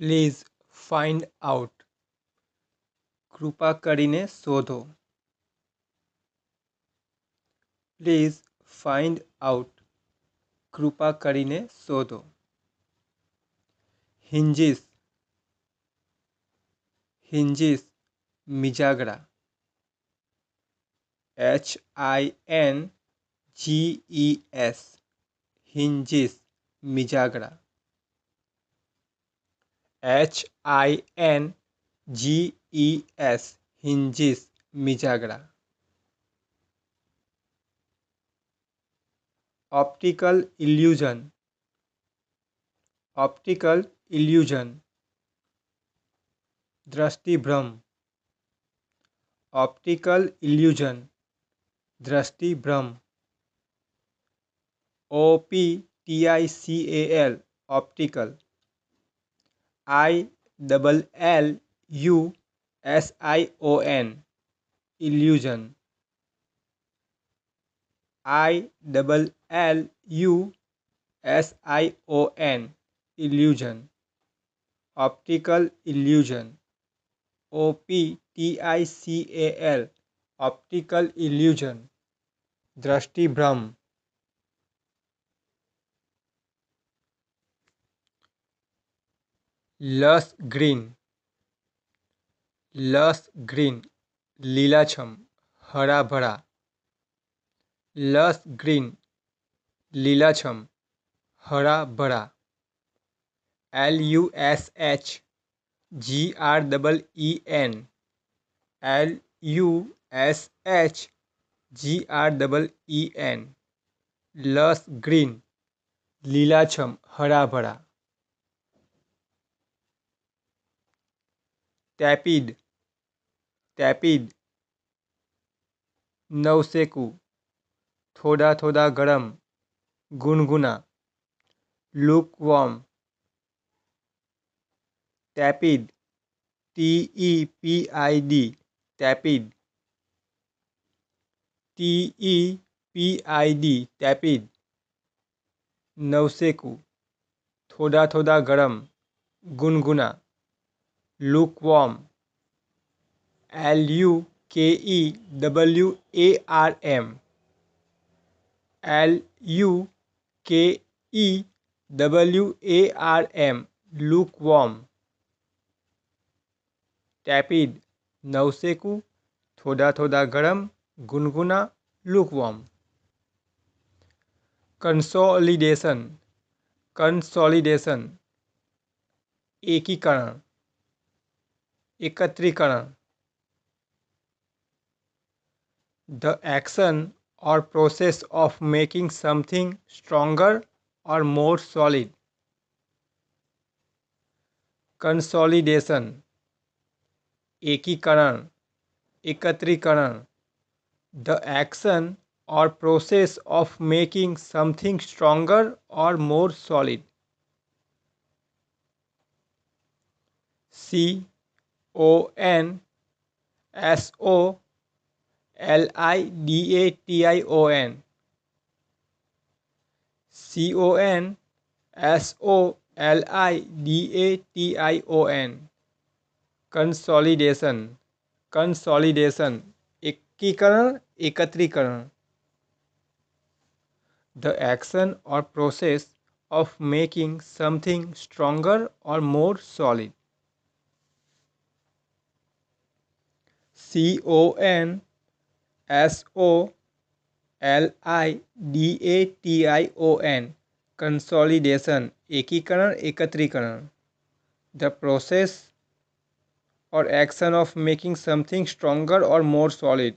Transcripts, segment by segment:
Please find out કૃપા કરીને શોધો please find out કૃપા કરીને શોધો હિન્જીસ હિન્જીસ મિજાગરા H I N G E S hinges મિજાગરા H I N G E S hinges मिजागड़ा optical illusion optical illusion दृष्टिभ्रम optical illusion दृष्टिभ्रम O P T I C A L optical I double L U S I O N. Illusion. I double L U S I O N. Illusion. Optical illusion. O P T I C A L. Optical illusion. Drashti bhram લસ green લસ green લીલાછમ હરાભરા લસ green લીલાછમ હરાભરા L U S H G R double E N L U S H G R double E N lush green લીલાછમ હરાભરા टैपिड tepid नवसेकू थोड़ा थोड़ा गरम गुनगुना lukewarm tepid T E P I D tepid T E P I D tepid नवसेकू थोड़ा थोड़ा गरम गुनगुना lukewarm L U K E W A R M L U K E W A R M lukewarm tepid नवसेकू थोड़ा थोड़ा गरम गुनगुना lukewarm consolidation consolidation एकीकरण एकत्रीकरण। The action or process of making something stronger or more solid consolidation एकीकरण एकत्रीकरण the action or process of making something stronger or more solid C O N S O L I D A T I O N C O N S O L I D A T I O N consolidation consolidation एकीकरण, एकत्रीकरण. The action or process of making something stronger or more solid C O N S O L I D A T I O N consolidation एकीकरण, एकत्रीकरण. The process or action of making something stronger or more solid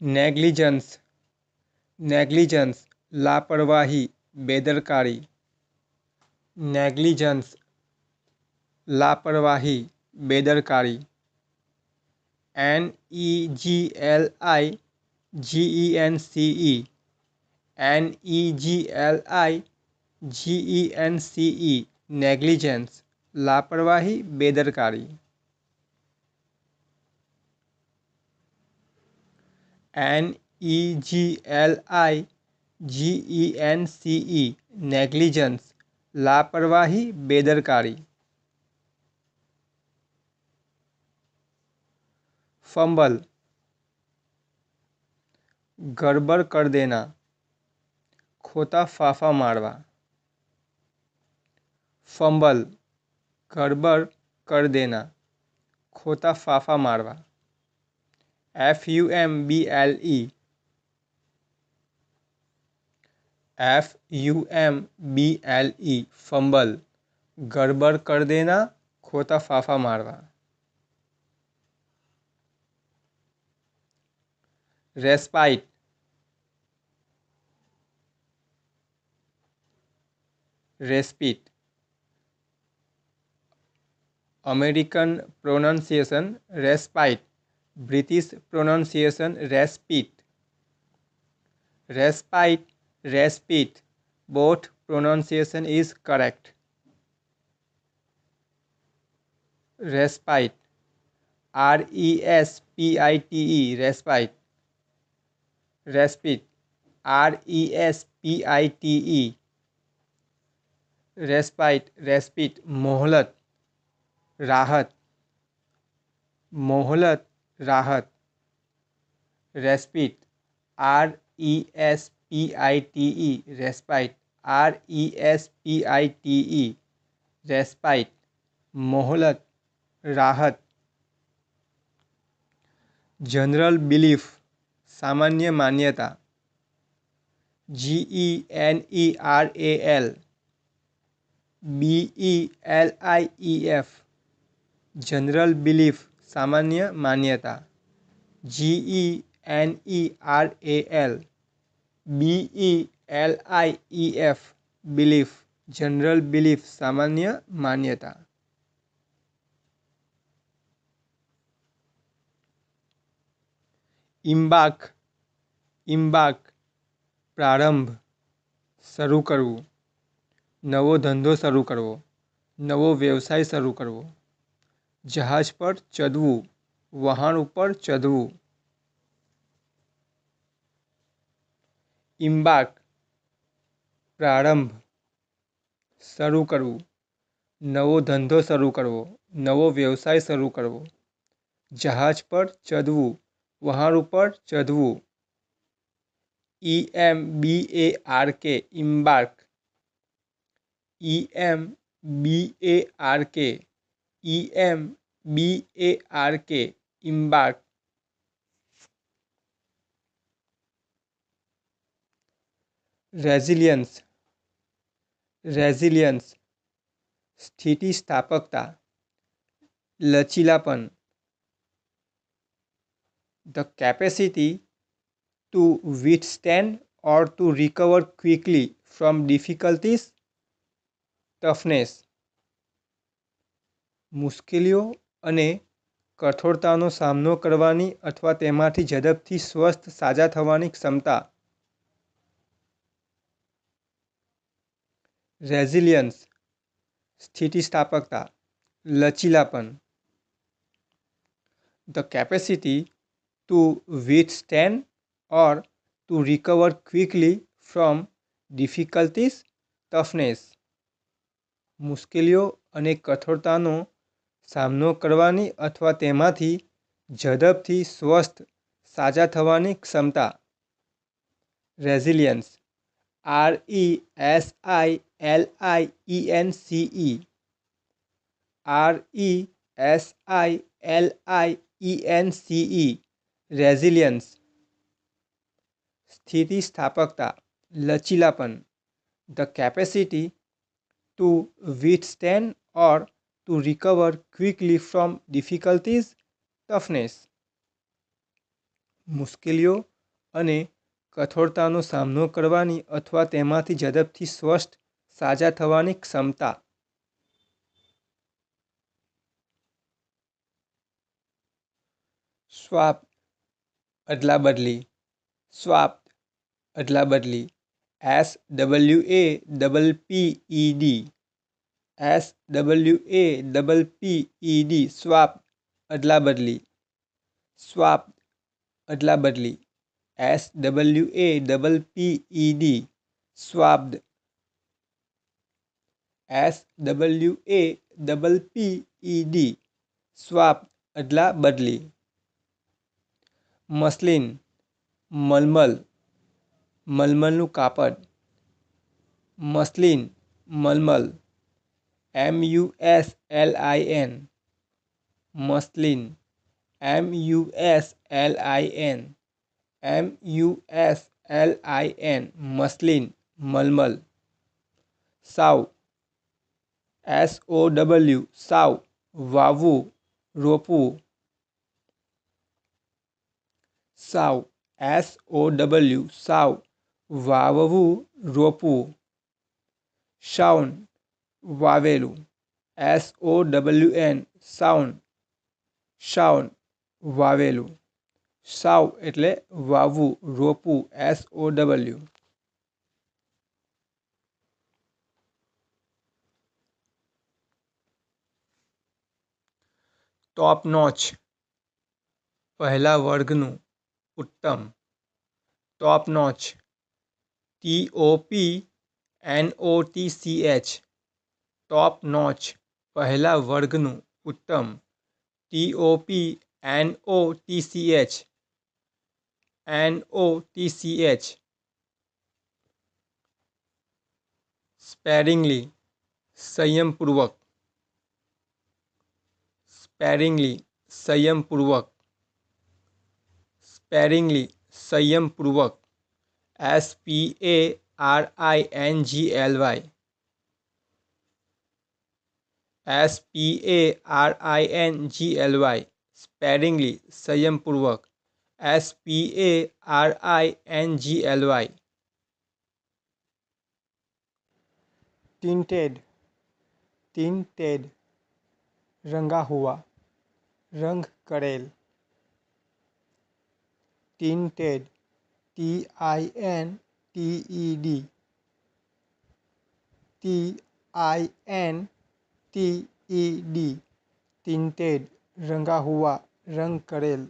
negligence negligence लापरवाही, बेदरकारी. Negligence लापरवाही, बेदरकारी N E G L I G E N C E N E G L I G E N C E negligence लापरवाही, बेदरकारी। N E G L I G E N C E negligence लापरवाही, बेदरकारी। Fumble. गड़बड़ कर देना। खोता फाफा मारवा। Fumble. गड़बड़ कर देना। खोता फाफा मारवा। F U M B L E F U M B L E fumble गड़बड़ कर देना, खोता फाफा मारवा respite respite American pronunciation respite British pronunciation respite respite. Respite both pronunciation is correct respite r e s p i t e respite respite r e s p i t e respite respite मोहलत राहत मोहलत राहत respite R E S P I T E respite R E S P I T E respite मोहलत राहत general belief सामान्य मान्यता. G E N E R A L B E L I E F general belief सामान्य मान्यता. G E N E R A L B E L I E F belief general belief सामान्य मान्यता। इम्बाक इम्बाक, प्रारंभ, शुरू करव नवो धंधो शुरू करव नवो व्यवसाय शुरू करव जहाज़ पर चढ़व वाहन पर चढ़व ઇમ્બાક પ્રારંભ શરૂ કરવું નવો ધંધો શરૂ કરવો નવો વ્યવસાય શરૂ કરવો જહાજ પર ચડવું વહાણ ઉપર ચડવું ઈ એમ બી એ આર કે ઇમ્બાર્ક ઈ એમ બી એ આર કે ઈ એમ બી એ આર કે ઇમ્બાર્ક resilience resilience સ્થિતિસ્થાપકતા. લચીલાપન. The capacity to withstand or to recover quickly from difficulties. Toughness. મુશ્કેલીઓ અને કઠોરતાનો સામનો કરવાની અથવા તેમાંથી ઝડપથી સ્વસ્થ, સાજા થવાની ક્ષમતા. રેઝિલિયન્સ, સ્થિતિસ્થાપકતા, લચીલાપન. The capacity to withstand or to recover quickly from difficulties toughness મુશ્કેલીઓ અને કઠોરતાનો સામનો કરવાની અથવા તેમાંથી ઝડપથી સ્વસ્થ, સાજા થવાની ક્ષમતા. Resilience R E S I L I E N C E R E S I L I E N C E resilience સ્થિતિસ્થાપકતા લચીલાપન the capacity to withstand or to recover quickly from difficulties toughness મુશ્કેલીઓ અને કઠોરતાનો સામનો કરવાની અથવા તેમાંથી ઝડપથી સ્વસ્થ, સાજા થવાની ક્ષમતા. સ્વાપ અદલા બદલી. સ્વાપ અદલા બદલી. S W A double P E D S W A double P E D swap અદલા બદલી. સ્વાપ અદલા બદલી. S W A double P E D swapped S W A double P E D swap અદલા બદલી muslin મલમલ મલમલનું કાપડ muslin malmal M U S L I N muslin M U S L I N M U S L I N muslin મલમલ સાવ S O W સાવ વાવવું રોપવું સાવ S O W સાવ વાવવું રોપવું shown વાવેલું S O W N sown sown વાવેલું સાવ એટલે વાવવું રોપવું S O W top notch પહેલા વર્ગનું ઉત્તમ top notch T O P N O T C H top notch પહેલા વર્ગનું ઉત્તમ T O P N O T C H N O T C H sparingly संयमपूर्वक sparingly संयमपूर्वक sparingly संयमपूर्वक S P A R I N G L Y S P A R I N G L Y sparingly संयमपूर्वक S P A R I N G L Y tinted tinted रंगा हुआ, रंग करेल। Tinted T I N T E D T I N T E D tinted रंगा हुआ, रंग करेल।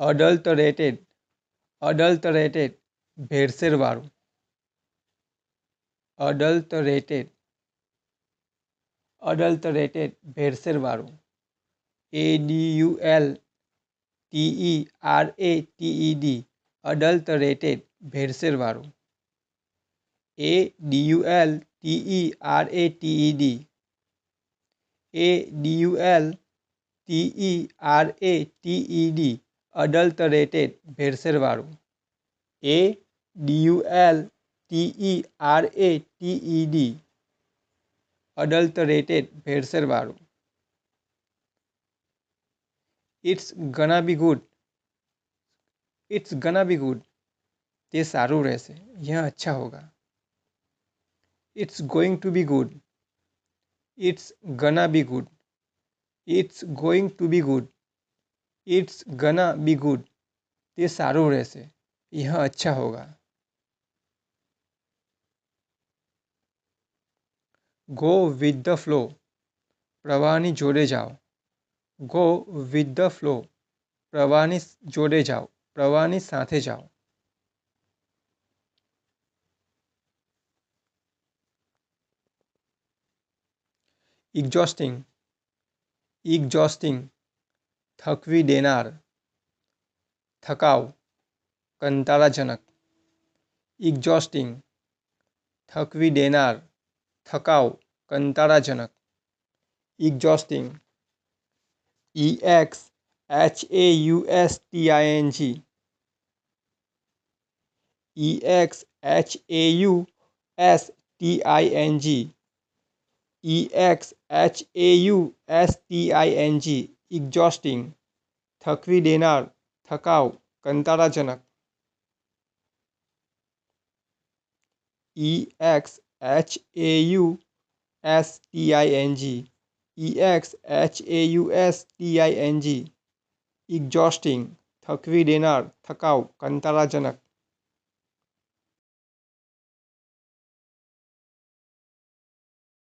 અડલ્ટરેટેડ અડલ્ટરેટેડ ભેળસેળવાળું અડલ્ટરેટેડ અડલ્ટરેટેડ ભેળસેળવાળું A D U L T E R A T E D adulterated ભેળસેળવાળું A D U L T E R A T E D A D U L T E R A T E D અડલ્ટરેટેડ ભેળસેળવાળું A D U L T E R A T E D adulterated ભેળસેળવાળું it's gonna be good it's gonna be good તે સારું રહેશે यह अच्छा होगा it's going to be good it's gonna be good it's going to be good it's gonna be good તે સારું રહેશે यह अच्छा होगा ગો વિથ ધ ફ્લો પ્રવાહની જોડે જાઓ ગો વિથ ધ ફ્લો પ્રવાહની જોડે જાઓ પ્રવાહની સાથે જાઓ એક્ઝોસ્ટિંગ એક્ઝોસ્ટિંગ થકવી દેનાર થકાવ કંટાળાજનક એક્ઝોસ્ટિંગ થકવી દેનાર થકાવ કંટાળાજનક exhausting E X H A U S T I N G E X H A U S T I N G E X H A U S T I N G exhausting થકવી દેનાર થકાવ કંટાળાજનક E X H A U S T I N G E X H A U S T I N G exhausting થકવી દેનાર થકાવ કંટાળાજનક